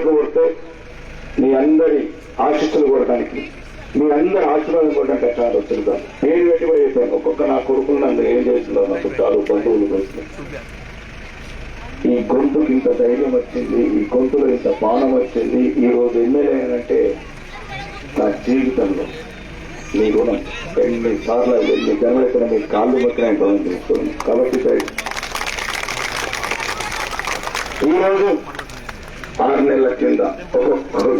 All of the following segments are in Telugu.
కొరకు వస్తే మీ అందరి ఆశీస్సులు కొడటానికి మీ అందరి ఆశీర్వాదం కొట్టడానికి ఎట్లా వచ్చిందా నేను పెట్టుబడి కూడా చెప్పాను ఒక్కొక్క నా కొడుకులు అందరూ ఏం చేస్తున్నారు? నా చుట్టాలు బంధువులు కోసం ఈ గొంతుకి ఇంత ధైర్యం వచ్చింది ఈ గొంతులో ఇంత బాణం వచ్చింది ఈ రోజు ఎమ్మెల్యే అంటే నా జీవితంలో మీ గుణం ఎన్ని సార్లు ఎన్ని జన్మల ఇక్కడ మీ కాళ్ళు మొక్కనే రుణం తీసుకోండి కాబట్టి ఈరోజు ఆరు నెలల కింద ఒక్కొక్కరు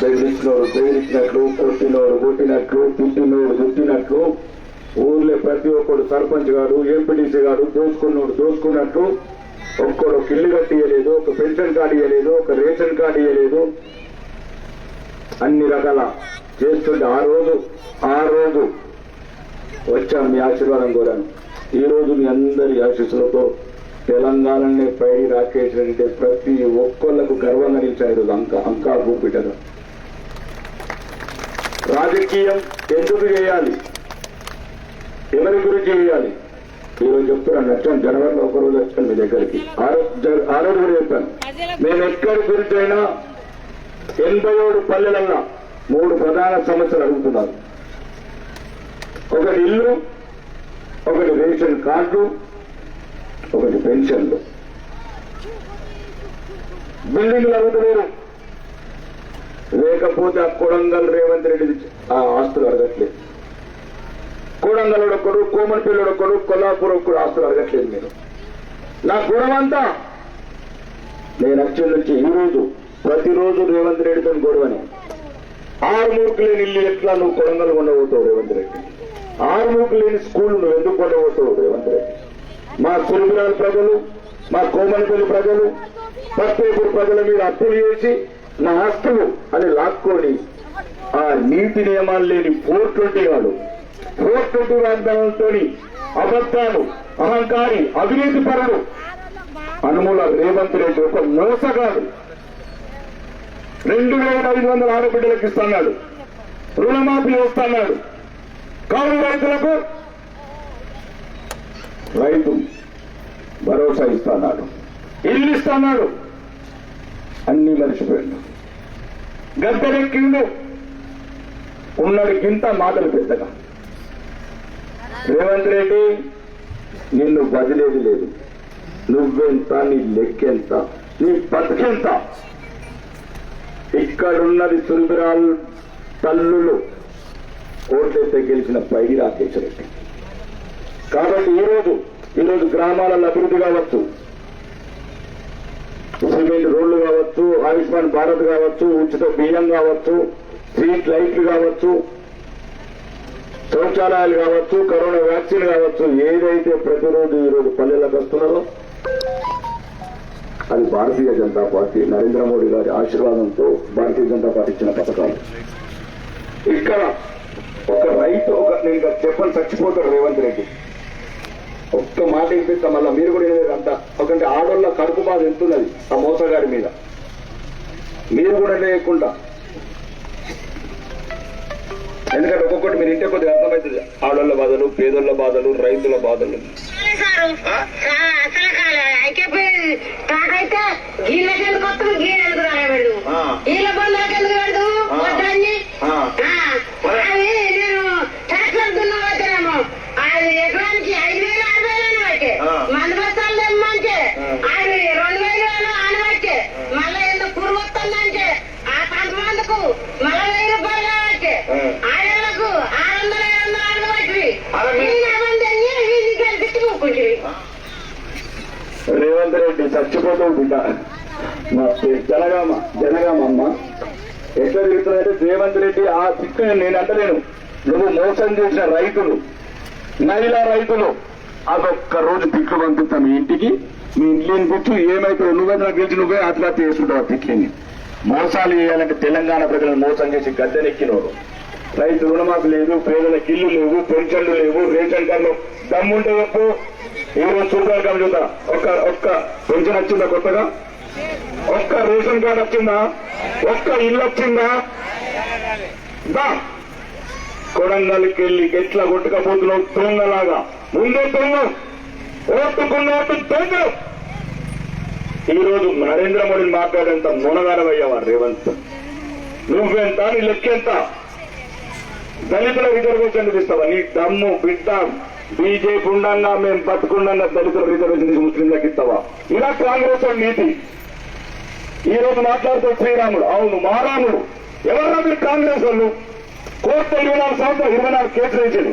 బెదిరించినోడు బెదిరించినట్లు కొట్టినోడు కొట్టినట్లు తిట్టినోడు తిట్టినట్లు ఊర్లో ప్రతి ఒక్కడు సర్పంచ్ గారు ఎంపీటీసీ గారు దోచుకున్నోడు దోచుకున్నట్టు ఒక్కడు ఒక ఇల్లు కట్టి ఇవ్వలేదు ఒక పెన్షన్ కార్డు ఇవ్వలేదు ఒక రేషన్ కార్డు ఇవ్వలేదు అన్ని రకాల చేస్తుంటే ఆ రోజు ఆ రోజు వచ్చాను మీ ఆశీర్వాదం కోరాను. ఈ రోజు మీ అందరి ఆశీస్సులతో తెలంగాణని పైడి రాకేష్ అంటే ప్రతి ఒక్కళ్ళకు గర్వంగా నిలిచారు ఈరోజు అంక అంకా భూపిటగా రాజకీయం ఎందుకు చేయాలి? ఎవరి గురించి చేయాలి? ఈరోజు చెప్తున్నాను వచ్చాను జనవరిలో ఒకరోజు వచ్చాను మీ దగ్గరికి. ఆ రోజు కూడా చెప్పాను. మేము ఎక్కడి గురించి అయినా ఎనభై ఏడు పల్లెలన్నా మూడు ప్రధాన సమస్యలు అడుగుతున్నారు. ఒకటి ఇల్లు ఒకటి రేషన్ కార్డు ఒకటి పెన్షన్లు. బిల్డింగ్లు అడుగుతలేరు లేకపోతే ఆ కొడంగల్ రేవంత్ రెడ్డి ఆ ఆస్తులు అడగట్లేదు. కోడంగల్ ఒకడు కోమన్పల్లి ఒకడు కొల్లాపూర్ ఒకడు ఆస్తులు అడగట్లేదు మీరు నా గొడవంతా నేను వచ్చే నుంచి ఈ రోజు ప్రతిరోజు రేవంత్ రెడ్డితో గొడవని. ఆరు లేని ఇల్లు ఎట్లా నువ్వు కొడంగల్ ఉండబోతావు రేవంత్ రెడ్డి? ఆరు లేని స్కూల్ నువ్వు ఎందుకు ఉండబోతావు రేవంత్ రెడ్డి? మా కురుబిరాల ప్రజలు మా కోమలపల్లి ప్రజలు పత్తేపూర్ ప్రజల మీద అప్పులు చేసి నా ఆస్తులు అని లాక్కొని ఆ నీతి నియమాలు లేని ఫోర్ ట్వంటీ వాడు ఫోర్ ట్వంటీ వాగ్దానంతో అబద్ధాలు అహంకారి అవినీతి పరుడు అనుమూల రేవంత్ రెడ్డి ఒక మోసగాడు. రెండు వేల ఐదు వందల ఆడబిడ్డలకు ఇస్తున్నాడు. రుణమాఫీ చేస్తున్నాడు. కౌలు రైతులకు రైతు భరోసా ఇస్తున్నాడు. ఇల్లు ఇస్తున్నాడు అన్ని మర్చిపోయాడు. గద్దెనెక్కిండు ఉన్నడికింత మాటలు పెద్దగా. రేవంత్ రెడ్డి నిన్ను బదిలేదు లేదు. నువ్వెంత నీ లెక్కెంత నీ బతికెంత? ఇక్కడున్నది సురిబిరాల్ తల్లులు. ఓట్లయితే గెలిచిన పైడి రాకేష్ రెడ్డి. కాబట్టి ఈ రోజు ఈ రోజు గ్రామాలలో అభివృద్ధి కావచ్చు. సిమెంట్ రోడ్లు కావచ్చు ఆయుష్మాన్ భారత్ కావచ్చు ఉచిత బియ్యం కావచ్చు స్ట్రీట్ లైట్లు కావచ్చు శౌచాలయాలు కావచ్చు కరోనా వ్యాక్సిన్ కావచ్చు ఏదైతే ప్రతిరోజు ఈ రోజు పల్లెలకు వస్తున్నారో అది భారతీయ జనతా పార్టీ నరేంద్ర మోడీ గారి ఆశీర్వాదంతో భారతీయ జనతా పార్టీ ఇచ్చిన పథకాలు. ఇక్కడ ఒక రైతు ఒక నేను చెప్పని చచ్చిపోతాడు రేవంత్ రెడ్డి. ఒక్క మాట వినిపిస్తా మళ్ళీ మీరు కూడా వినలేదు అంతా. ఒకంటే ఆడోళ్ళ కడుపు బాధ ఎంతున్నది ఆ మోసగాడి మీద. మీరు కూడా లేకుండా. ఎందుకంటే ఒక్కొక్కటి మీరు ఇంటే కొద్దిగా అర్థమవుతుంది. ఆడోళ్ళ బాధలు పేదోళ్ళ బాధలు రైతుల బాధలు. అది నేను ట్రాక్టర్ దున్నవచ్చానేమో అది ఎకరానికి ఐదు వేలు ఆరు వేలు అయితే ఆ. మంది బస్తాలు తెమ్మంటే ఆ. అది రెండు వేలు అనవచ్చే మళ్ళీ పురుగు వస్తుందంటే ఆ కొంతమందికు మళ్ళీ వెయ్యి రూపాయలు కావచ్చు ఆ. ఆడలకు ఆరు వందల ఏడు వందలు ఆడవచ్చు రేవంత్ రెడ్డి చచ్చిపోతూ బిడ్డ. మా జనగామ జనగామ అమ్మ ఎట్లా తిరుగుతుందంటే రేవంత్ రెడ్డి ఆ దిక్కు నేను అంటలేను. నువ్వు మోసం చేసిన రైతులు నైలా రైతులు అదొక్క రోజు తిట్లు పంపిస్తాం మీ ఇంటికి. మీ ఇంట్లోని కూర్చు ఏమైతే నువ్వే నాకు గెలిచి నువ్వే ఆత్మహత్య చేసుకుంటావు తిట్లని. మోసాలు చేయాలంటే తెలంగాణ ప్రజలను మోసం చేసి గద్దెనెక్కినోడు. రైతు రుణమాఫీ లేదు పేదలకు ఇల్లు లేవు పెన్షన్లు లేవు రేషన్ కార్డు దమ్ముంటే చెప్పు. ఈ రోజు కానీ చూద్దా? ఒక్క ఒక్క పెన్షన్ వచ్చిందా కొత్తగా? ఒక్క రేషన్ కార్డు వచ్చిందా? ఒక్క ఇల్లు వచ్చిందా? దా. కొడంగల్కి వెళ్ళి ఎట్లా కొట్టుకపోతున్నావు దొంగలాగా. ముందే దొంగ. ఓటుకున్న దొంగ. ఈరోజు నరేంద్ర మోడీని మాట్లాడేంత మునగాడవయ్యావా రేవంత్? నువ్వెంత? నీ లెక్కెంత? దళితుల రిజర్వేషన్ ఇస్తావా నీ దమ్ము బిడ్డ బీజేపీ ఉండంగా మేము బతుకుండంగా దళితుల రిజర్వేషన్ ముస్లింలకు ఇస్తావా? ఇలా కాంగ్రెస్ నీతి. ఈ రోజు మాట్లాడుతూ శ్రీరాముడు. అవును మారాముడు ఎవరన్నా మీరు కాంగ్రెస్ వాళ్ళు? కోర్టు ఇరవై నాలుగు సంవత్సరాలు ఇరవై నాలుగు కేసులు వేసాడు.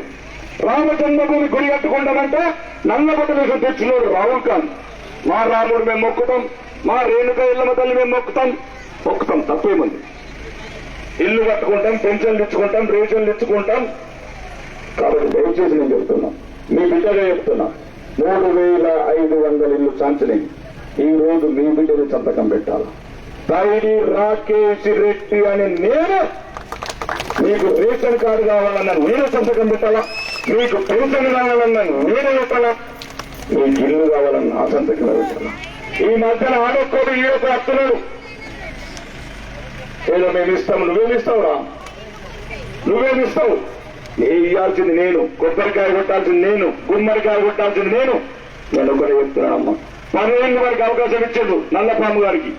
రామచంద్రభూమి గుడి కట్టుకుంటామంటే నల్లగొట్ట వేసిన తెచ్చినోడు రాహుల్ గాంధీ మా రాముడు మేము మొక్కుతాం మా రేణుక ఇళ్ళమ తల్లి మేము మొక్కుతాం. మొక్కుతాం తప్పేముంది. ఇల్లు కట్టుకుంటాం పెన్షన్లు ఇచ్చుకుంటాం రేషన్లు ఇచ్చుకుంటాం. కాబట్టి దయచేసి నేను చెప్తున్నా మీ బిడ్డగా చెప్తున్నా మూడు వేల ఐదు వందల ఇల్లు సాంచని ఈ రోజు మీ బిడ్డని సంతకం పెట్టాలి? తైడి రాకేష్ రెడ్డి అని నేను మీకు రేషన్ కార్డు కావాలన్నా నేను సంతకం పెట్టాలా? మీకు పెన్షన్ కావాలన్నా నేను పెట్టాలా? మీకు ఇల్లు కావాలన్నా ఆ సంతకం పెట్టాలా? ఈ మధ్యన ఆడొక్కడు ఈ యొక్క వస్తున్నాడు. ఏదో మేము ఇస్తాం నువ్వేమి ఇస్తావురా నువ్వేమి ఇస్తావు? ఏ ఇయ్యాల్సింది నేను కొబ్బరికాయ కొట్టాల్సింది నేను గుమ్మడికాయ కొట్టాల్సింది నేను. నేను ఒకటే చెప్తున్నానమ్మా. పన్నెండు వారికి అవకాశం ఇచ్చాడు నల్లపాము గారికి.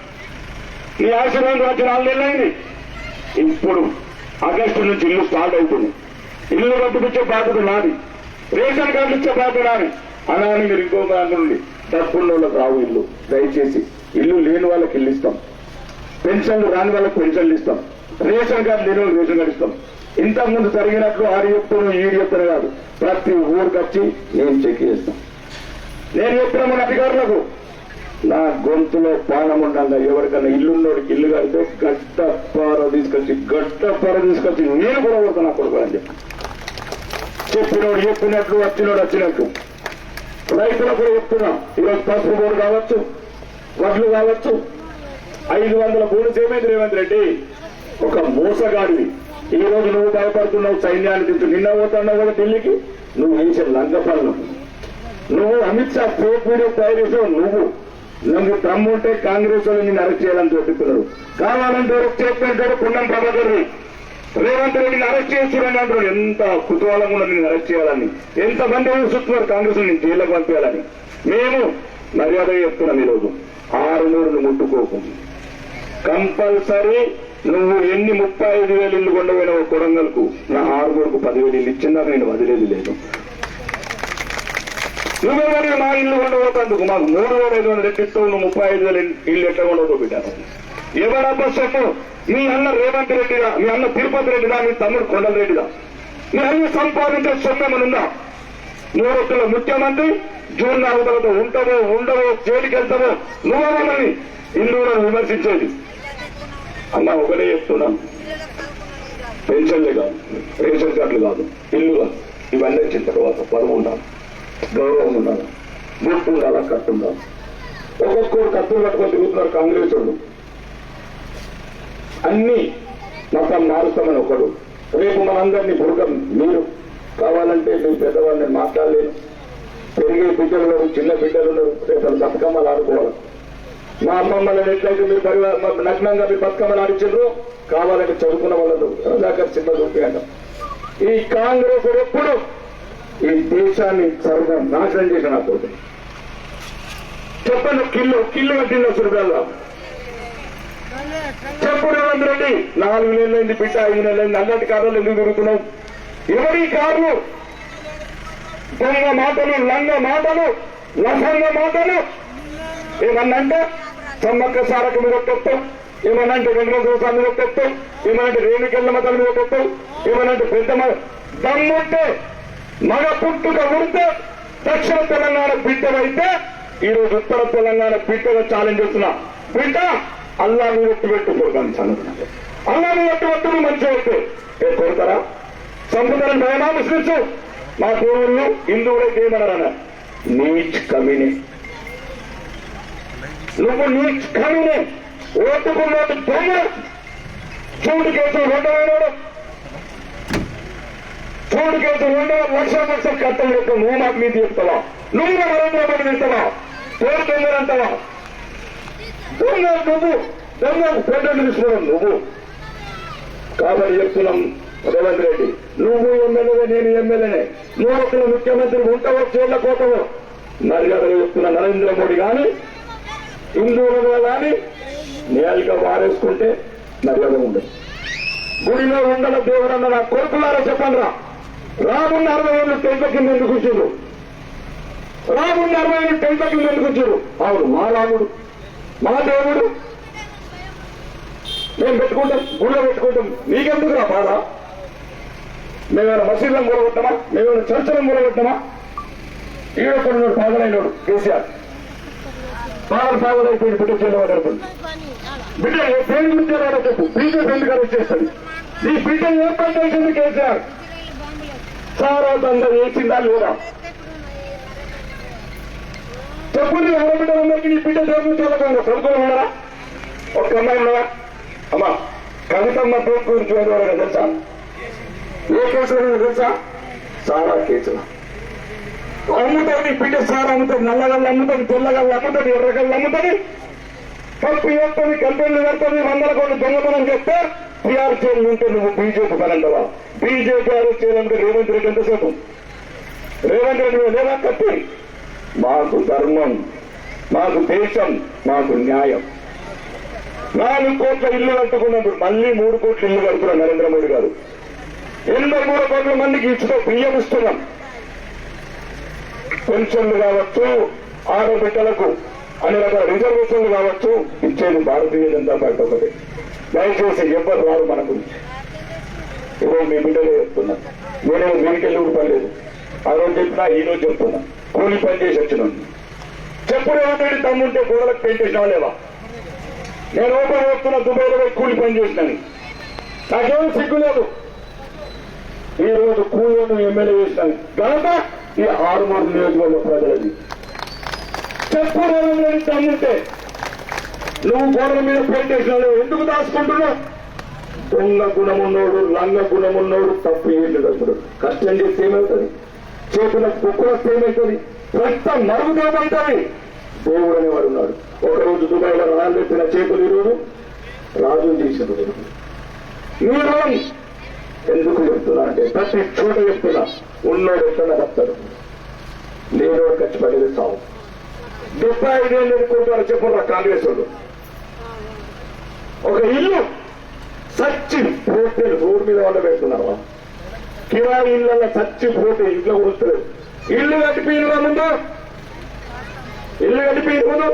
నీ ఆశీర్వాదం వచ్చి నాలుగు నెలలైంది. ఇప్పుడు ఆగస్టు నుంచి ఇల్లు స్టార్ట్ అవుతుంది. ఇల్లు కట్టుకొచ్చే బాధ్యత నాది. రేషన్ కార్డు ఇచ్చే బాధ్యత నాది. అలా అని మీరు ఇంకో దాని నుండి డబ్బున్న వాళ్ళకి రావు ఇల్లు. దయచేసి ఇల్లు లేని వాళ్ళకి ఇల్లు ఇస్తాం. పెన్షన్లు రాని వాళ్ళకి పెన్షన్లు ఇస్తాం. రేషన్ కార్డు లేని వాళ్ళకి రేషన్ కార్డు ఇస్తాం. ఇంతకు ముందు జరిగినట్లు ఆరు చెప్తాను ఈడు చెప్తాను కాదు. ప్రతి ఊరికి వచ్చి నేను చెక్ చేస్తాం. నేను చెప్పిన మన అధికారులకు నా గొంతులో పానం ఉండాలి ఎవరికన్నా ఇల్లున్నోడికి ఇల్లు కడితే గట్టపార తీసుకొచ్చి గట్టపార తీసుకొచ్చి నేను కూడా కొడతాను నా కొడుకు అని చెప్పి. చెప్పినోడు చెప్పినట్లు వచ్చినోడు వచ్చినట్టు. రైతులకు కూడా చెప్తున్నా ఈరోజు పసుపు బోర్డు కావచ్చు వడ్లు కావచ్చు ఐదు వందల బోర్డు ఏమైంది రేవంత్ రెడ్డి? ఒక మోసగాడివి. ఈ రోజు నువ్వు భయపడుతున్నావు సైన్యాన్ని తింటూ. నిన్న పోతున్నావు కదా ఢిల్లీకి? నువ్వు వేసే లంక పనులు నువ్వు అమిత్ షా ఫేక్ వీడియో తయారు చేసావు నువ్వు. నువ్వు తమ్ముంటే కాంగ్రెస్ వాళ్ళు నిన్ను అరెస్ట్ చేయాలని చూపిస్తున్నారు. కావాలంటే ఒక చెప్పంటాడు పున్నం ప్రభాకర్ రేవంత్ రెడ్డిని అరెస్ట్ చేస్తున్నాను అంటారు ఎంత కుతూహలంగా ఉన్నది నేను అరెస్ట్ చేయాలని. ఎంతమంది చూస్తున్నారు కాంగ్రెస్ నేను జైల్లోకి పంపించాలని మేము మర్యాద చెప్తున్నాం ఈరోజు. ఆరు నూరును ముట్టుకోకు. కంపల్సరీ నువ్వు ఎన్ని ముప్పై ఐదు వేలు ఇల్లు కొండపోయినావు కొడంగల్కు. నా ఆరుగురుకు పదివేలు ఇల్లు ఇచ్చిందాక నేను వదిలేదు లేదు. నువ్వెవరి మా ఇల్లు కొండపోతందుకు మాకు మూడు వేల ఐదు వందలు ఎట్టిస్తావు నువ్వు ముప్పై ఐదు వేల ఇల్లు ఎట్లా కొండవుతావు బిడ్డాను ఎవరబ్బా సొమ్ము మీ అన్న రేవంత్ రెడ్డిదా? మీ అన్న తిరుపతి రెడ్డిదా? మీ తమ్ముడు కొండల రెడ్డిదా? మీ అన్న సంపాదించే సొమ్ము ఏమనుందా మూడొత్తుల ముఖ్యమంత్రి జూన్ నాలుగు తర్వాత ఉంటావో ఉండవో జైలుకి వెళ్తావో నువ్వెవరని? హిందువులను విమర్శించేది. అన్న ఒకటే చెప్తున్నాను పెన్షన్లే కాదు రేషన్ కార్డులు కాదు ఇల్లు కాదు ఇవన్నీ వచ్చిన తర్వాత పరువు ఉండాలి గౌరవం ఉండాలి గుర్తు ఉండాలి కట్టు ఉండాలి ఒక్కొక్కరు కత్తులు కట్టుకొని తిరుగుతున్నారు కాంగ్రెస్ వాళ్ళు అన్ని మొత్తం మారుస్తామని ఒకడు. రేపు మనందరినీ బుడకం మీరు. కావాలంటే మీ పెద్దవాళ్ళని మాట్లాడలేను. పెరిగే బిడ్డలు ఉన్నారు చిన్న బిడ్డలు ఉన్నారు. రేపు బతుకమ్మలు ఆడుకోవాలి. మా అమ్మమ్మలు ఎట్లయితే మీరు పరివారం నగ్నంగా మీ బతుకమ్మలు ఆడించారు కావాలంటే చదువుకున్న వాళ్ళు రజాకర్ సినిమా చూపించండి ఈ కాంగ్రెస్ ఎప్పుడు ఈ దేశాన్ని సర్వం నాశనం చేసిన పోతే చెప్పండి కిల్లు కిల్లు కట్టిన సురగాల్లో చెప్పు రేవంత్ రెడ్డి నాలుగు నెలలైంది బిడ్డ ఐదు నెలలైంది అల్లటి కార్లు ఎందుకు తిరుగుతున్నావు? ఎవరి కార్లు దొంగ మాటలు లంగ మాటలు లసంగ మాటలు. ఏమన్నంటే సమ్మక్క సారక మీద ఒక్కొత్తాం ఏమనంటే వెంకటేశ్వర స్వామి మీద ఒక్కొత్తాం ఏమన్నంటే రేణుకెళ్ళ మతాల మీద ఒక్కొత్తాం ఏమన్నంటే పెద్ద దమ్ముంటే మగ పుట్టుక ఉంటే దక్షిణ తెలంగాణ బిడ్డవైతే ఈరోజు ఉత్తర తెలంగాణ బిడ్డగా ఛాలెంజ్ చేస్తున్నా. బిడ్డ అల్లా మీద ఒట్టు పెట్టుకోకండి సంగతి అల్లా మీద ఒట్టు ఒట్టు మంచి ఒట్టు ఏ కొడతారా సంపదను భయమా ముస్లింస్. మా దేవుళ్ళు హిందువులైతే ఏమన్నారన్న నీచ్ కమినే. నువ్వు నీచ్ కమినే. ఓటుకున్నట్టు దొంగ. చూడు కేసు రెండవైనాడు చూడు కేసు రెండవ లక్ష లక్ష కట్టలు యొక్క నువ్వు మాకు నీతి చెప్తావా? నువ్వు నా నరేంద్ర మోడీ చెప్తావా పేరు దొంగలంటావా దొంగ నువ్వు. దొంగ పెద్దలు తీసుకోవడం నువ్వు. కాబట్టి చెప్తున్నాం రేవంత్ రెడ్డి నువ్వు ఎమ్మెల్యే నేను ఎమ్మెల్యేనే. నువ్వు ఒకరు ముఖ్యమంత్రి ఉంటావో చేళ్ళ మర్యాదలు చెప్తున్న నరేంద్ర మోడీ కానీ హిందువులుగా కానీ నేలుగా వారేసుకుంటే మర్యాద ఉండదు గుడిలో ఉండల దేవుడన్న నా కొడుకులారా చెప్పండి రా రాబున్న అరవై ఏళ్ళు టెంట కింద ఎందుకు వచ్చారు రాబున్న అరవై ఏళ్ళు టెంట కింద ఎందుకు వచ్చారు అవును మా రాముడు మా దేవుడు. మేము పెట్టుకుంటాం గుళ్ళో పెట్టుకుంటాం. నీకెందుకు రా బాధ? మేమేమైనా మసీదులను కూడగొట్టమా మేమేమైనా చర్చలను కూడగొట్టమా ఈడొక్కడున్నాడు పాదలైనడు కేసీఆర్. పాదలు పాదలైపోయింది బిడ్డ చేయడం బిడ్డ ఏ పేరు గుర్తారో చెప్పు. బీజేపీ ఎందుకు అరెస్ట్ చేస్తుంది నీ బిడ్డ ఏ పని చేసింది కేసీఆర్? సారా వేసిందా లేదా? చెప్పండి ఎవరి చెప్పుంది ఆడబిడ్డలందరికీ నీ బిడ్డ దేవుడు చూడకుండా కొడుకులు ఉన్నారా? ఒక అమ్మాయి ఉన్నారా అమ్మా కవితమ్మ పేరు గురించి తెలుసా? ఏ కేసులో తెలుసా? సారా కేసులో అమ్ముతాడు నీ బిడ్డ సారా అమ్ముతాడు నల్లగల్లు అమ్ముతాడు తెల్లగల్లు అమ్ముతాడు ఎర్రగల్లు అమ్ముతాడు పప్పు వేస్తుంది కంపెనీలు పెడుతుంది వందల కోట్లు దొంగతనం చేస్తే టీఆర్ చేయాలి ఉంటే నువ్వు బీజేపీ పనండవా బీజేపీ ఆరు చేయాలంటే రేవంత్ రెడ్డి ఎంతసేపు? రేవంత్ రెడ్డి లేదా కత్తి? మాకు ధర్మం మాకు దేశం మాకు న్యాయం. నాలుగు కోట్ల ఇల్లు కట్టుకున్నారు మళ్ళీ మూడు కోట్ల ఇల్లు కడుతున్నాం నరేంద్ర మోడీ గారు. ఎనభై మూడు కోట్ల మందికి ఇచ్చిన బియ్యం ఇస్తున్నాం. పెన్షన్లు కావచ్చు ఆడబిడ్డలకు అన్ని రకాల రిజర్వేషన్లు కావచ్చు. ఇచ్చేది భారతీయ జనతా పార్టీ ఒకటి. దయచేసి ఎవ్వరు రారు మన గురించి. ఇవ్వ మీ బిడ్డలే చెప్తున్నా. నేనే మీరికెళ్ళి కూడా లేదు ఆ రోజు చెప్పినా ఈ రోజు చెప్తున్నా. కూలి పని చేసి వచ్చినాను చెప్పుడు ఏమిటి తమ్ముంటే గోడలకు పెయింట్ లేవా? నేను ఓపెన్ చెప్తున్నా దుబాయ్లో పోయి కూలి పని చేసినాను. నాకేం సిగ్గు లేదు. ఈ రోజు కూలీలను ఎమ్మెల్యే చేసినాను. ఘనత ఈ ఆరుమూరు నియోజకవర్గ ప్రజలది చెప్పు తమ్ముంటే నువ్వు గోడల మీద పెట్టేసినాడు ఎందుకు దాచుకుంటున్నావు? దొంగ గుణమున్నోడు లంగ గుణమున్నోడు తప్పు ఏంటి అసలు కష్టం చేస్తే ఏమవుతుంది? చేతుల కుక్క వస్తే ఏమవుతుంది? రక్తం మరుగుదోమవుతుంది దేవుడు అనేవాడు ఉన్నాడు. ఒకరోజు దుబాయ్లో రాళ్ళు ఎత్తిన చేతులు ఈరోజు రాజు చేసిన మీరు ఎందుకు చెప్తున్నా అంటే ప్రతి చోట చెప్తున్నా ఉన్నోడు ఎక్కడ వస్తాడు నేను ఖర్చు పడేది సాగు డెబ్బై ఐదేళ్ళు ఎదుర్కొంటారు చెప్పరా కాంగ్రెస్ ఒక ఇల్లు సచ్చి పోతే రోడ్డు మీద వాళ్ళు పెడుతున్నావా? కిరాయి ఇళ్ళ సచ్చి పోతే ఇంట్లో కూర్చోలేదు ఇల్లు కట్టిపోయిన ముందు. ఇల్లు కట్టిపోయిన ముందు.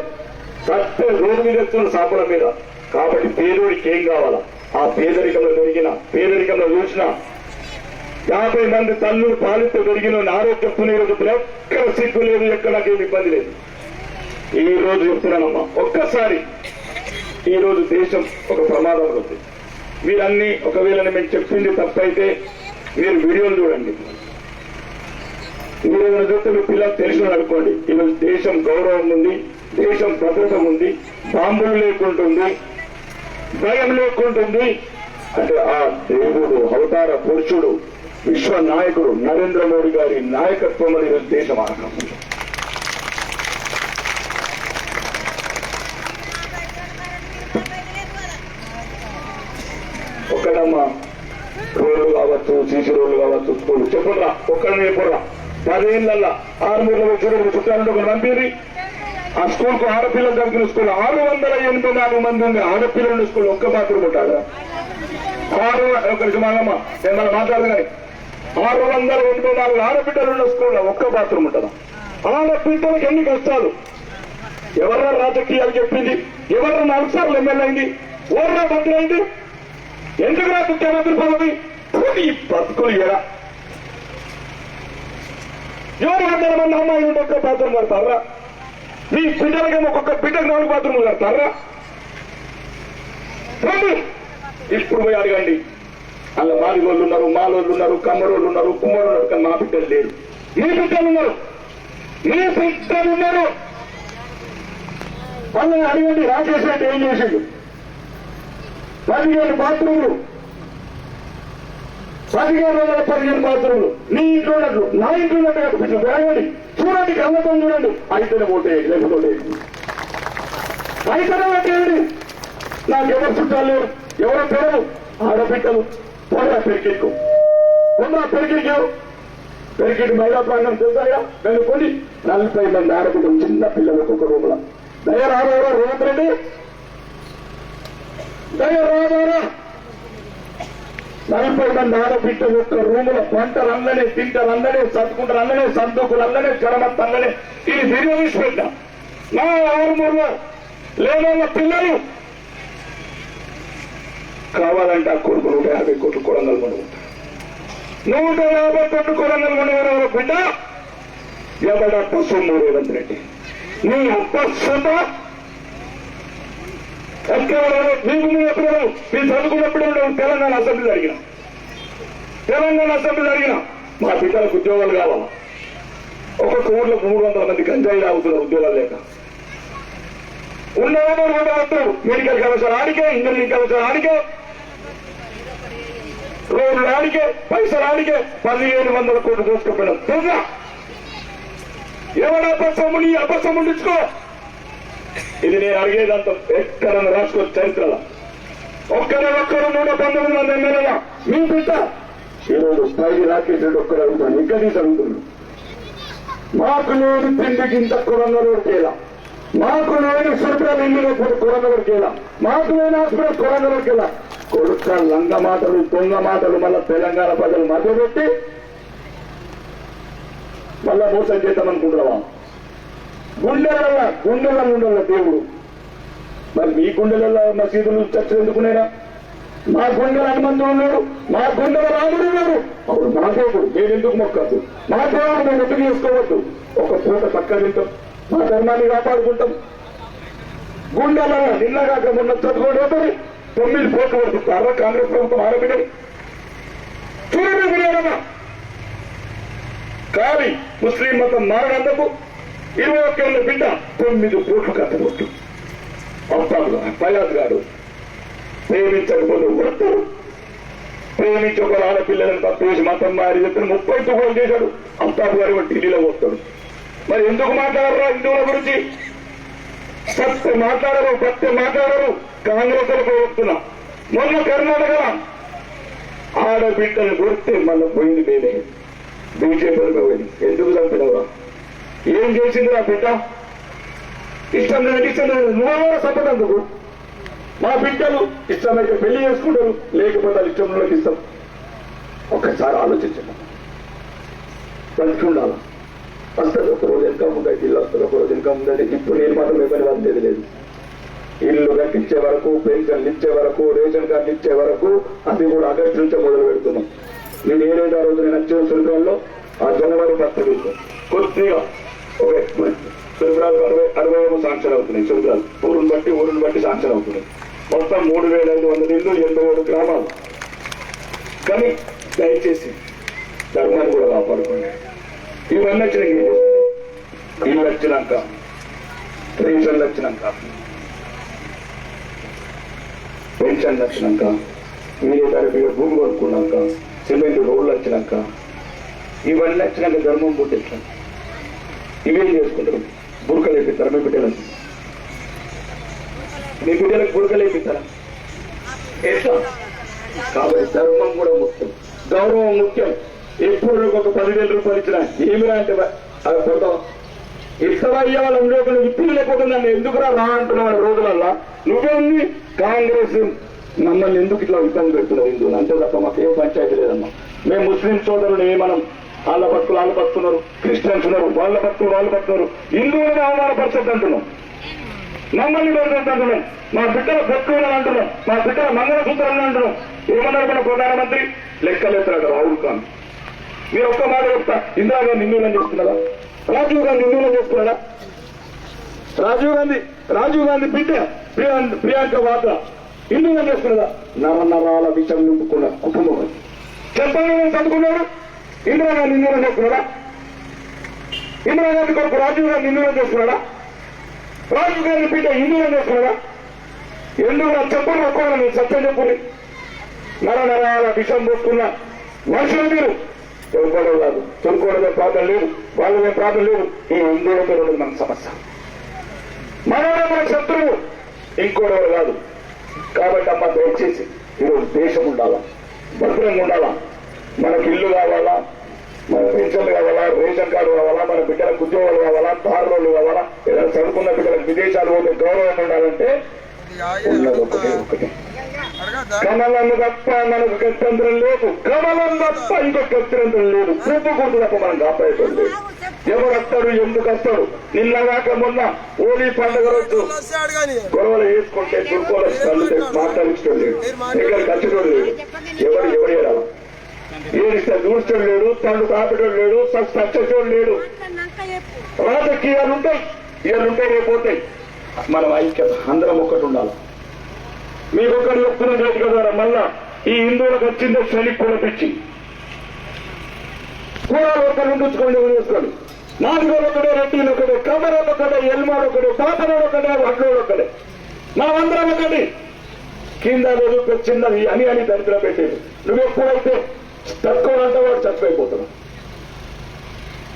సత్తే రోడ్డు మీద వస్తున్న సాపల మీద. కాబట్టి పేదోడికి ఏం కావాలా? ఆ పేదరికంలో దొరికిన పేదరికంలో చూసిన యాభై మంది తల్లు పాలితో దొరికిన ఆరోగ్యం ఈరోజు ఎక్కడ సిగ్గు లేదు ఎక్కడ నాకేం ఇబ్బంది లేదు. ఈ రోజు చెప్తున్నానమ్మా. ఒక్కసారి. ఈ రోజు దేశం ఒక ప్రమాదంలో ఉంది. మీరన్నీ ఒకవేళ మేము చెప్పింది తప్పైతే మీరు వీడియోలు చూడండి. మీరు ఏమైనా చూస్తే మీ పిల్లలు తెలిసిన అనుకోండి. ఈరోజు దేశం గౌరవం ఉంది దేశం భద్రత ఉంది బాంబులు లేకుంటుంది భయం లేకుంటుంది అంటే ఆ దేవుడు అవతార పురుషుడు విశ్వ నాయకుడు నరేంద్ర మోడీ గారి నాయకత్వంలో ఈరోజు దేశం ఆనందం ఒక్కడమ్మా రోడ్లు కావచ్చు సీసీ రోడ్లు కావచ్చు స్కూల్ చెప్పురా ఒక్కడనే చెప్పురా. పదేళ్ళల్లా ఆరుమూరులో చూడండి చుట్టాలంటే ఒకరు పంపిరి ఆ స్కూల్కు ఆడపిల్లలు చదువుకున్న స్కూల్ ఆరు వందల ఎనభై నాలుగు మంది ఉంది ఆడపిల్లల స్కూల్ ఒక్క బాత్రూమ్ ఉంటాడు ఆరు ఒకరికి నిమిషం నేను మనం మాట్లాడదు కానీ. ఆరు వందల ఎనభై నాలుగు ఆడబిడ్డలు ఉన్న స్కూల్లో ఒక్క బాత్రూమ్ ఉంటుందా? ఆడబిడ్డలకు ఎన్ని కష్టాలు? ఎవరన్నా రాజకీయాలు చెప్పింది? ఎవరన్నా నాలుగు సార్లు ఎమ్మెల్యే అయింది? ఓర్రా మంత్రి అయింది? ఎందుకు రా ముఖ్యమంత్రి పదవి ఈ బతుకులు ఎలా? ఎవరు వందల మంది అమ్మాయిలు ఉంటే ఒక్క బాత్రూమ్ కడతారా? మీ బిడ్డలకేమో ఒక్కొక్క బిడ్డకు నాలుగు బాత్రూమ్లు కడతారా? రండి. ఇప్పుడు పోయి అడగండి. అలా మాదిగోళ్ళు ఉన్నారు మాలోళ్ళు ఉన్నారు కమ్మరోళ్ళు ఉన్నారు కుమ్మరోళ్ళు ఉన్నారు కానీ మా బిడ్డలు లేరు. మీ బిడ్డలు ఉన్నారు. మీ బిడ్డలు ఉన్నారు. వాళ్ళని అడగండి. రాజేష్ రెడ్డి ఏం చేసిండు? పదిహేను బాత్రూములు. పదిహేను వందల పదిహేను బాత్రూములు. నీ ఇంట్లో ఉన్నట్లు నా ఇంట్లో ఉన్నట్టు కనిపించింది అడగండి చూడండి కళ్ళతో చూడండి. అయితేనే ఓటేయండి లేకపోతే ఓటేయండి అయితేనే ఓటేయండి ఎవరు చుట్టాలు లేరు ఎవరో పిల్లలు ఆడబిడ్డలు పోరా పెరికెక్కు. పొందా పెరికెక్కావు పెరికెట్ మహిళా ప్రాంగణం తెలుసాయా నేను కొన్ని నలభై మంది ఆడబిడ్డలు చిన్న పిల్లలకు ఒక రూపంలో దయ రాబోరా రేవంత్ రెడ్డి. నలభై మంది ఆడబిడ్డలు ఒక్క రూముల పంటలు అందనే తింటారు అందనే సర్దుకుంటారు అందనే సందుకులు అందనే జనమత్ అందనే ఇది వినియోగించిపెట్ట నా ఆరుమూరులో లేనోళ్ళ పిల్లలు కావాలంటే ఆ కొడుకు నూట యాభై కోట్లు కొడంగల్ మండి నూట యాభై కోట్లు కొడంగల్ మండి వారు బిడ్డ ఎవడప్ప సొమ్ము రేవంత్ రెడ్డి నీ అప్ప సొంత మేము ఎప్పుడు మీ చదువుకున్నప్పుడు తెలంగాణ అసెంబ్లీ అడిగిన తెలంగాణ అసెంబ్లీ అడిగిన మా పిల్లలకు ఉద్యోగాలు కావాల? ఒక్కొక్క ఊర్లో మూడు వందల మంది గంజాయి రావుతున్నారు ఉద్యోగాలు లేక. ఉన్నవాడు రెండు వస్తారు మెడికల్ కళాశాల ఆడికే ఇంజనీరింగ్ కళాశాల ఆడికే. రోడ్లు ఆడికే పైసలు ఆడికే. పదిహేను వందల కోట్లు దోసుకుపోయినాం తెలుసా ఎవడ అపసముని అపసముండించుకో ఇది నేను అడిగేదంత ఎక్కడన్నా రాసుకో చరిత్రల? ఒక్కరే ఒక్కరు నూట పంతొమ్మిది మంది ఎమ్మెల్యేల? మీ బిడ్డ ఈరోజు స్థాయి రాకేష్ రెడ్డి ఒక్కరు అడుగుతాను ఇంకా తీసి అడుగుతున్నాను మాకు లేని తిండికి ఇంత కొరంగలు కొరికేలా మాకు లేని శుభ్రం ఇల్లు లేకపోతే కొరంగ మాకు లేని హాస్పిటల్ కొరంగ కొరికేలా కొడుక లంగ మాటలు దొంగ మాటలు మళ్ళా తెలంగాణ ప్రజలు మధ్యపెట్టి మళ్ళా మోసం చేద్దామనుకుంటున్నావా? అనుకుంటున్నావా గుండెల ఉండాల దేవుడు. మరి మీ గుండెలలో మసీదులు చర్చలు ఎందుకునేనా మా గుండెల హనుమంతుడు ఉన్నాడు మా గుండెల రాముడు ఉన్నాడు. అప్పుడు మా దేవుడు. నేను ఎందుకు మొక్కద్దు మా దేవుడు మేము ఎందుకు చేసుకోవద్దు? ఒక పూట పక్క తింటాం మా ధర్మాన్ని కాపాడుకుంటాం. గుండెల నిన్నగాక మొన్న చదువుకోవడం తొమ్మిది కోట్ల వరకు కాంగ్రెస్ ప్రభుత్వం ఆరోపించడం చూడండి కానీ ముస్లిం మతం మారనందుకు ఇరవై ఒక్క బిడ్డ తొమ్మిది కోట్లు కట్టబొట్టు అవుతాడు ఫయాజ్ గారు ప్రేమించకపోతే కొడతారు ప్రేమించి ఒక ఆడపిల్లలను తప్పేసి మతం మారి చెప్పిన ముప్పై తొమ్మిది చేశాడు. అబ్బాబు గారు ఢిల్లీలో పోతాడు. మరి ఎందుకు మాట్లాడరా హిందువుల గురించి? సత్య మాట్లాడరు సత్య మాట్లాడరు. కాంగ్రెస్ చెప్తున్నా. మొన్న కర్ణాటక ఆడబిడ్డను కొడితే మళ్ళీ పోయింది మేమే బీజేపీ పోయింది. ఎందుకు చంపినవా ఏం చేసింది నా బిడ్డ? ఇష్టం లేదు ఇష్టం లేదు నువ్వే సంపదందుకు మా బిడ్డలు ఇష్టమైతే పెళ్ళి చేసుకుంటారు లేకపోతే వాళ్ళ ఇష్టంలోకి ఇష్టం. ఒక్కసారి ఆలోచించండి. బతికుండాలా వస్తుంది ఒక రోజు ఇంకా ఉందండి ఇల్లు వస్తుంది ఒక రోజు ఇంకా ఉందండి ఇప్పుడు నేను మాత్రం ఇబ్బంది పడేది లేదు ఇల్లు కట్టించే వరకు పెన్షన్లు ఇచ్చే వరకు రేషన్ కార్డు ఇచ్చే వరకు అది కూడా ఆగస్టు నుంచే మొదలు పెడుతున్నాం. నేను ఏదైతే ఆ రోజు నేను వచ్చిన ఆ జనవరి పత్రిక కొద్దిగా ఓకే అరవై అరవై ఏమో శాంక్షన్ అవుతున్నాయి. సులభాలు ఊరుని బట్టి ఊరుని బట్టి శాంక్షన్ అవుతున్నాయి. మొత్తం మూడు వేల ఐదు వందల ఇల్లు ఎనభై ఏడు గ్రామాలు. కానీ దయచేసి ధర్మాన్ని కూడా కాపాడుకోండి. ఇవన్నీ వచ్చినాక ఏం చేస్తుంది? ఇల్లు వచ్చినాక పెన్షన్లు వచ్చినాక పెన్షన్లు వచ్చినాక మీరే తరఫు భూమి కొనుక్కున్నాక సిమెంట్ రోడ్లు వచ్చినాక ఇవన్నీ వచ్చినాక ధర్మం పుట్టించాం ఇవేం చేసుకుంటారు. బురకలు వేపిస్తారా మీ బిడ్డలకు మీ బిడ్డలకు బురకలు వేపిస్తారా కాబట్టి ధర్మం కూడా ముఖ్యం. గౌరవం ముఖ్యం. ఎప్పుడు ఒక పదివేల రూపాయలు ఇచ్చినా? ఏమిరా అంటే అది కొడతాం ఇస్తావా ఇవ్వాలి ఉండేకుండా ఇప్పుడు లేకపోతే నన్ను ఎందుకురా రా అంటున్నావు రోజులల్లా? నువ్వేంది? కాంగ్రెస్ మమ్మల్ని ఎందుకు ఇట్లా ఇబ్బంది పెడుతున్నావు హిందువులు? అంతే తప్ప మాకు ఏ పంచాయతీ లేదమ్మా. మేము ముస్లిం సోదరులు ఏమనం వాళ్ళ భక్తులు వాళ్ళు బతుకున్నారు క్రిస్టియన్స్ ఉన్నారు. వాళ్ళ భక్తులు వాళ్ళు బతుకున్నారు హిందువులను అవమానపరచద్దు అంటున్నాం. మమ్మల్ని పెడుతుంది అంటున్నాం. మా బిడ్డల భక్తులు అంటున్నాం. మా బిడ్డల మంగళసూత్రాలను అంటున్నాం. ఏమన్నారు మన ప్రధానమంత్రి? లెక్కలేస్తాడు రాహుల్ గాంధీ. మీరు ఒక్క మాట చెప్తా. ఇందిరాగాంధీ నిర్ణయం చేసుకున్నారా రాజీవ్ గాంధీ నిర్ణయం చేసుకున్నాడా రాజీవ్ గాంధీ రాజీవ్ గాంధీ బిడ్డ ప్రియాంక ప్రియాంక వాద్రా. నిర్ణయం చేసుకున్నదా నర నరాల విషయం నింపుకున్న కుటుంబం అది. చెప్పండి చదువుకున్నాడు ఇందిరాగాంధీ నిర్ణయం చేసుకున్నాడా ఇందిరాగాంధీ కొరకు రాజీవ్ గాంధీ నిర్ణయం చేసుకున్నాడా రాజీవ్ గాంధీ బిడ్డ ఇందిరా చేసుకున్నాడా ఎందుకు నా చెప్పండి ఒక్కరు నేను సత్యం చెప్పుని నర నరాల విషం పోసుకున్న మనుషులు మీరు. చదువుకోవడం కాదు చదువుకోవడమే ప్రాబ్లం లేదు వాళ్ళమే ప్రాబ్లం లేదు. ఈ హిందువులతో మన సమస్య. మనలో మన శత్రువు ఇంకోడెవరు కాదు. కాబట్టి అమ్మ దయచేసి ఈరోజు దేశం ఉండాలా? భద్రంగా ఉండాలా? మనకి ఇల్లు కావాలా? మన పెన్షన్లు కావాలా రేషన్ కార్డు కావాలా మన బిడ్డలకు ఉద్యోగాలు కావాలా దారులు కావాలా ఏదైనా చదువుకున్న బిడ్డలకు విదేశాలు పోతే గౌరవం ఉండాలంటే ఉన్నది ఒకటే ఒకటి. కమలం తప్ప మనకు గత్యంతరం లేదు. కమలం తప్ప ఇంకొక గత్యంతరం లేదు. పువ్వు గుర్తు తప్ప మనం కాపాడేటం ఎవరు వస్తాడు ఎందుకు వస్తాడు? నిన్న నిన్నగాక మొన్న హోలీ పండుగ రోజు గొడవలు వేసుకుంటే దుర్కోలు మాట్లాడించడం లేదు. దగ్గరికి వచ్చడం లేదు. ఎవరు ఎవరు ఎడాలి ఏడిస్తే దూర్చడం లేడు తను కాపడం లేడు సచ్చడం లేడు. రాజకీయాలు ఉంటాయి ఇవాళ ఉంటాయి రేపు పోతాయి. మనం ఐక్యత అందరం ఒక్కటి ఉండాలి. మీకు ఒకటి చెప్తున్న రేటు ద్వారా మళ్ళా ఈ హిందువులకు వచ్చిందే శని కులపిచ్చి కూరలు ఒకరు ఉండించుకోండి వేసుకోండి నాలుగోలు ఒకడే రెడ్డిలు ఒకటే కమరో ఒకటే ఎల్మాలు ఒకటే పాపరోలు ఒకటే వడ్లోలు ఒకటే. మనమందరం ఒకటి. కింద లేదు చిన్నది అని అని దరిద్ర పెట్టేది. నువ్వు ఎప్పుడైతే తక్కువ అంటే వాడు చచ్చిపోయిపోతున్నావు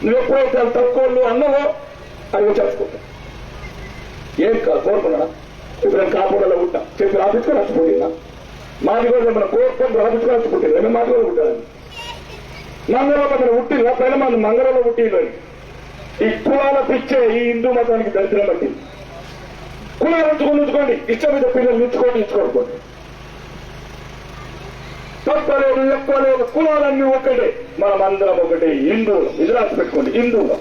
నువ్వు ఎప్పుడైతే అది తక్కువ అన్నవో అవి చచ్చిపోతావు ఏం కాదు కోరుకున్నాడా? ఇప్పుడు నేను కాపుడలో ఉంటా చెప్పి రాపించుకొని రచ్చిపోతున్నా మాది కూడా మన కోరుకొని రాపించుకొని నచ్చిపోతుంది మేము మాది కూడా ఉంటాను మంగళలో మనం పుట్టిందా పైన మన మంగళలో పుట్టిందని ఈ కులాల పిచ్చే ఈ హిందూ మతానికి దరిద్రం పట్టింది కులాలు ఉంచుకొని ఉంచుకోండి. ఇష్టం మీద పిల్లలు ఉంచుకోండి ఇచ్చుకోకపోండి తప్పలేదు ఎక్కలేదు కులాలన్నీ ఒకటే మనం అందరం ఒకటే. హిందువులు. ఇది రాసి పెట్టుకోండి. హిందువులు.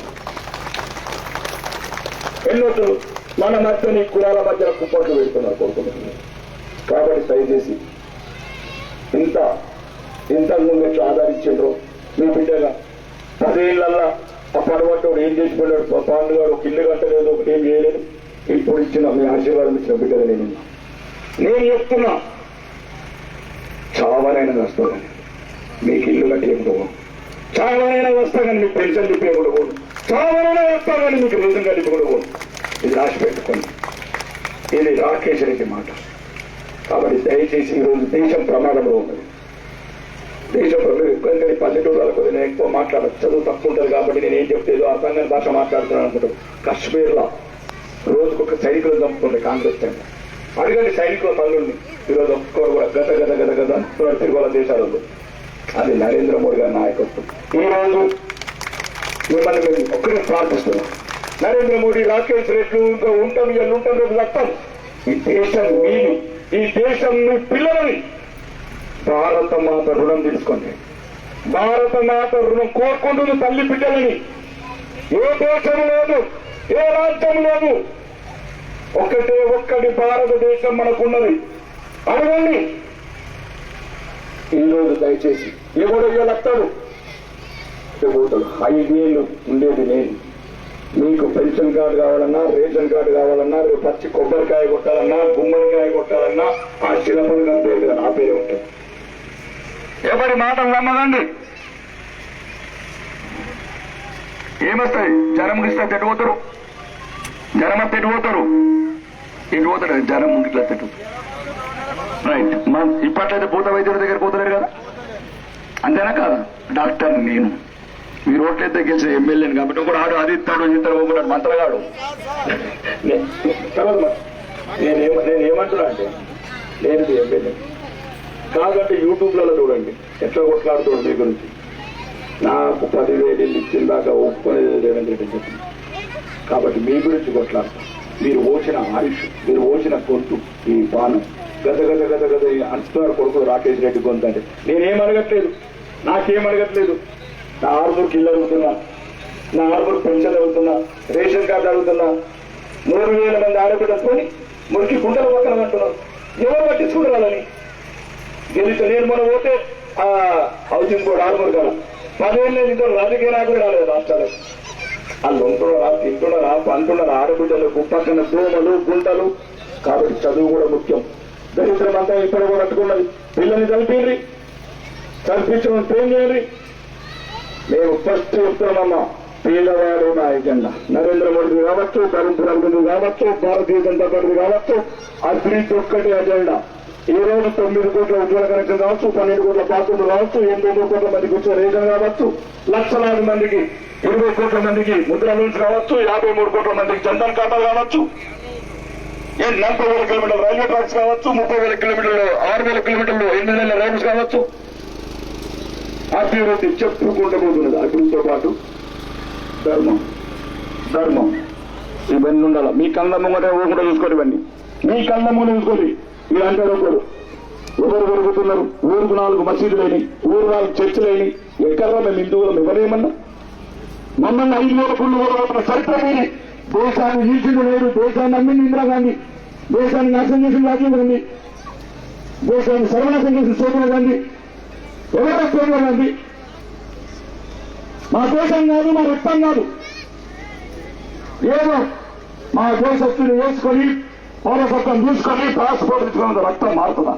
ఎన్నోట్లు మన మధ్యని కులాల మధ్య కుప్పట్లు పెడుతున్నారు కోరుకుంటున్నారు కాబట్టి దయచేసి ఇంత ఇంత ముందు ఎట్లా ఆధారించారు మీ బిడ్డగా. పదేళ్ళల్లా ఆ పడవట్టోడు ఏం చేసి పోయాడు పాండు గారు ఒక ఇల్లు కట్టలేదు ఒకటి ఏం చేయలేదు. ఇప్పుడు ఇచ్చిన మీ ఆశీర్వాదం ఇచ్చిన బిడ్డగా నేను నేను చెప్తున్నా చావనైనా వస్తాను మీకు ఇల్లు కట్టేయకూడదు చావనైనా వస్తా కానీ మీకు పెన్షన్ తిప్పేయకూడదు చావనైనా వస్తా కానీ మీకు రుజుం కట్టించకూడదు ఇది రాసి పెట్టుకోండి ఇది రాకేష్ రెడ్డి మాట. కాబట్టి దయచేసి ఈరోజు దేశం ప్రమాదంలో ఉన్నది. దేశం ఇబ్బంది పల్లెటూరు కొద్దిగా నేను ఎక్కువ మాట్లాడచ్చు చదువు తక్కువ ఉంటుంది కాబట్టి నేను ఏం చెప్తేదో అర్థంగా భాష మాట్లాడుతున్నాను అనుకుంటాం కాశ్మీర్లో రోజుకొక సైనికులు చంపుతుంది కాంగ్రెస్ టైం అడగండి సైనికుల పనులు ఈరోజు ఒక్కరు కూడా గత గత గత గత తిరుగుల దేశాలలో. అది నరేంద్ర మోడీ గారి నాయకత్వం. ఈరోజు మిమ్మల్ని మేము ఒక్కరే ప్రార్థిస్తున్నాం. నరేంద్ర మోడీ రాకేష్ రెడ్లు ఇంకా ఉంటాం ఇవాళ ఉంటాం రేపు చట్టం ఈ దేశం మీరు ఈ దేశం మీ పిల్లలని భారత మాత రుణం తీసుకోండి. భారత మాత రుణం కోరుకుంటుంది తల్లి బిడ్డలని. ఏ దేశం లేదు ఏ రాజ్యం లేదు. ఒకటే ఒక్కటి భారతదేశం మనకున్నది. అడగండి. ఈరోజు దయచేసి ఎవడో ఇవాళ వస్తాడు పోతాడు ఐదేళ్ళు ఉండేది నేను. మీకు పెన్షన్ కార్డు కావాలన్నా రేషన్ కార్డు కావాలన్నా రేపు పచ్చి కొబ్బరికాయ కొట్టాలన్నా గుమ్మడికాయ కొట్టాలన్నా ఆ శిలపలు పేరు నా పేరే ఉంటుంది. ఎవరి మాటలు నమ్మదండి ఏమొస్తాయి? జ్వరం ఇస్తే తిట్టుకోతారు జ్వరం తిట్టుకోతారు తిట్టుపోతారు తిట్టుపోతాడు జ్వరం ఇట్లా తిట్టు రైట్ మనం ఇప్పట్లయితే భూత వైద్యుల దగ్గర పోతలేరు కదా? అంతేనా కాదా? డాక్టర్ నేను. మీరు ఓట్లయితే గెలిచిన ఎమ్మెల్యేని కాబట్టి ఒకడు ఆడు అది ఇస్తాడు ఇది ఇస్తాడు ఒకడు మంత్రగాడు. నే- నేనేమ నేను ఏమంటున్నా అంటే నేను ఎమ్మెల్యే. కాదంటే యూట్యూబ్లలో చూడండి ఎట్లా కొట్లాడుతుంది మీ గురించి. నాకు పదివేలు ఇచ్చిన దాకా ఒప్పుకునేది లేదని చెప్పి. కాబట్టి మీ గురించి కొట్లాడతాం. మీరు ఓచిన ఆయుష్ మీరు ఓచిన గొంతు ఈ బాణం. గద గద గద గద అంటున్నారు కొడుకు రాకేష్ రెడ్డి గొంతు అంటే. నేనేం అడగట్లేదు. నాకేం అడగట్లేదు. నా ఆరుగురు ఇల్లు అడుగుతున్నా నా ఆరుగురు పెన్షన్ అడుగుతున్నా రేషన్ కార్డు అడుగుతున్నా. మూడు వేల మంది ఆడబిడ్డకొని మురికి గుంటల పక్కన అంటున్నారు ఎవరు పట్టించుకుంటారని? గెలిచి నేను మనం పోతే ఆ హౌసింగ్ బోర్డు ఆరుగురు కదా పదేళ్ళు ఇద్దరు రాజకీయ నాయకులు రాలేదు రాష్ట్రాలకు వాళ్ళు ఉంటున్నారా తింటున్నారా పంటున్నారా ఆడబిడ్డలు పక్కన దోమలు గుంటలు. కాబట్టి చదువు కూడా ముఖ్యం. దరిద్రం అంతా ఇక్కడ కూడా పట్టుకున్నది పిల్లల్ని చదివిండ్రి చదివించడం ట్రైన్ చేయండి. మేము ఫస్ట్ చెప్తున్నామమ్మా పేదవాడు నా ఎజెండా. నరేంద్ర మోడీ కావచ్చు కరెంట్ రంగులు కావచ్చు భారతీయ జనతా పార్టీ కావచ్చు అభివృద్ధి ఒక్కటే అజెండా ఈ రోజు తొమ్మిది కోట్ల ఉద్యోగ కనెక్షన్ కావచ్చు పన్నెండు కోట్ల బాత్రూమ్లు కావచ్చు ఎనిమిది కోట్ల మందికి వచ్చే రేషన్ కావచ్చు లక్షలాది మందికి ఇరవై కోట్ల మందికి ముద్ర లోన్స్ కావచ్చు యాభై మూడు కోట్ల మందికి జన్ధన్ ఖాతాలు కావచ్చు నలభై వేల కిలోమీటర్ల రైల్వే ట్రాక్స్ కావచ్చు ముప్పై వేల కిలోమీటర్లు ఆరు వేల కిలోమీటర్లు ఎనిమిది వేల రైల్స్ కావచ్చు. అభివృద్ధి చెప్పుకుంటూ పోతున్నది అభివృద్ధితో పాటు ధర్మం. ధర్మం. ఇవన్నీ ఉండాలి? మీ కళ్ళ ముంగట కూడా చూసుకోరు ఇవన్నీ. మీ కళ్ళ ముందు చూసుకోరు. మీరు అంటారు ఒకరు. ఎవరు పెరుగుతున్నారు ఊరుకు నాలుగు మసీదులేని ఊరు నాలుగు చర్చిలేని ఎక్కడ మేము హిందువులం. ఎవరేమన్నా? మమ్మల్ని ఐదు వేల పుల్లు చరిత్ర మీది దేశాన్ని ఈల్చింది లేదు దేశాన్ని నమ్మింది ఇందిరాగాంధీ దేశాన్ని నాశనం చేసిన రాజీవ్ గాంధీ. దేశాన్ని సర్వనాశనం చేసిన సోనియా గాంధీ. ఎవరో సోనియా గాంధీ? మా దేశం కాదు మా రక్తం కాదు. ఏదో మా దేశస్తుని వేసుకొని పౌరసత్వం తీసుకొని పాస్పోర్ట్ ఇచ్చుకున్నంత రక్తం మారుతున్నా